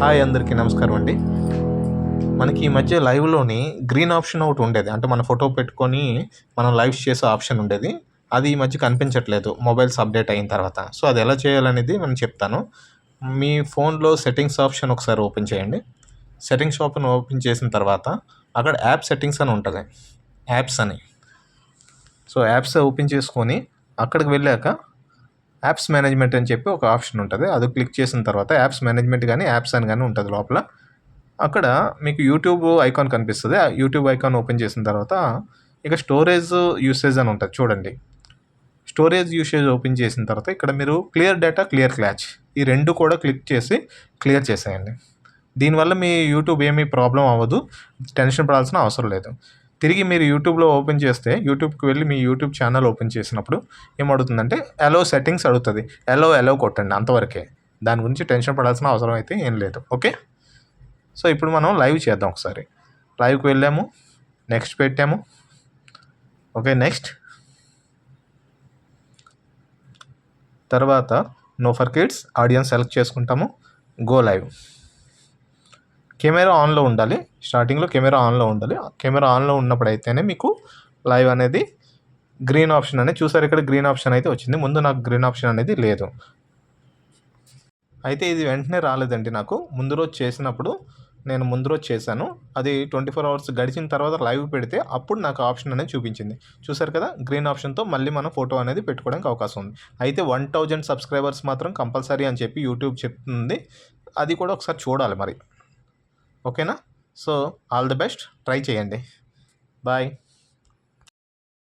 Hi అందరికీ నమస్కారం అండి. మనకి ఈ మధ్య లైవ్లోని గ్రీన్ ఆప్షన్ ఒకటి ఉండేది. అంటే మన ఫోటో పెట్టుకొని మనం లైవ్ చేసే ఆప్షన్ ఉండేది. అది ఈ మధ్య కనిపించట్లేదు. మొబైల్స్ అప్డేట్ అయిన తర్వాత. సో అది ఎలా చేయాలనేది నేను చెప్తాను. మీ ఫోన్లో సెట్టింగ్స్ ఆప్షన్ ఒకసారి ఓపెన్ చేయండి. సెట్టింగ్స్ ఆప్షన్ ఓపెన్ చేసిన తర్వాత అక్కడ యాప్ సెట్టింగ్స్ అని ఉంటుంది. యాప్స్ అని. సో యాప్స్ ఓపెన్ చేసుకొని అక్కడికి వెళ్ళాక యాప్స్ మేనేజ్మెంట్ అని చెప్పి ఒక ఆప్షన్ ఉంటుంది. అది క్లిక్ చేసిన తర్వాత యాప్స్ మేనేజ్మెంట్ కానీ యాప్స్ అని కానీ ఉంటుంది లోపల. అక్కడ మీకు యూట్యూబ్ ఐకాన్ కనిపిస్తుంది. ఆ యూట్యూబ్ ఐకాన్ ఓపెన్ చేసిన తర్వాత ఇక స్టోరేజ్ యూసేజ్ అని ఉంటుంది చూడండి. స్టోరేజ్ యూసేజ్ ఓపెన్ చేసిన తర్వాత ఇక్కడ మీరు క్లియర్ డేటా క్లియర్ క్లాచ్ ఈ రెండు కూడా క్లిక్ చేసి క్లియర్ చేసేయండి. దీనివల్ల మీ యూట్యూబ్ ఏమీ ప్రాబ్లం అవ్వదు. టెన్షన్ పడాల్సిన అవసరం లేదు. తిరిగి మీరు యూట్యూబ్లో ఓపెన్ చేస్తే యూట్యూబ్కి వెళ్ళి మీ యూట్యూబ్ ఛానల్ ఓపెన్ చేసినప్పుడు ఏమడుగుతుందంటే ఎలో సెట్టింగ్స్ అడుగుతుంది. ఎలో ఎలో కొట్టండి అంతవరకే. దాని గురించి టెన్షన్ పడాల్సిన అవసరం అయితే ఏం లేదు. ఓకే? సో ఇప్పుడు మనం లైవ్ చేద్దాం ఒకసారి. లైవ్కి వెళ్ళాము. నెక్స్ట్ పెట్టాము. Okay next. తర్వాత no for kids audience select చేసుకుంటాము. Go live. కెమెరా ఆన్లో ఉండాలి. స్టార్టింగ్లో కెమెరా ఆన్లో ఉండాలి. కెమెరా ఆన్లో ఉన్నప్పుడు అయితేనే మీకు లైవ్ అనేది గ్రీన్ ఆప్షన్ అనేది చూసారు ఇక్కడ గ్రీన్ ఆప్షన్ అయితే వచ్చింది. ముందు నాకు గ్రీన్ ఆప్షన్ అనేది లేదు. అయితే ఇది వెంటనే రాలేదండి నాకు. ముందు రోజు చేసినప్పుడు నేను ముందు రోజు చేశాను. అది ట్వంటీ ఫోర్ అవర్స్ గడిచిన తర్వాత లైవ్ పెడితే అప్పుడు నాకు ఆప్షన్ అనేది చూపించింది. చూసారు కదా? గ్రీన్ ఆప్షన్తో మళ్ళీ మనం ఫోటో అనేది పెట్టుకోవడానికి అవకాశం ఉంది. అయితే వన్ థౌజండ్ సబ్స్క్రైబర్స్ మాత్రం కంపల్సరీ అని చెప్పి యూట్యూబ్ చెప్తుంది. అది కూడా ఒకసారి చూడాలి మరి. ఓకేనా? So all the best. Try చేయండి. బాయ్.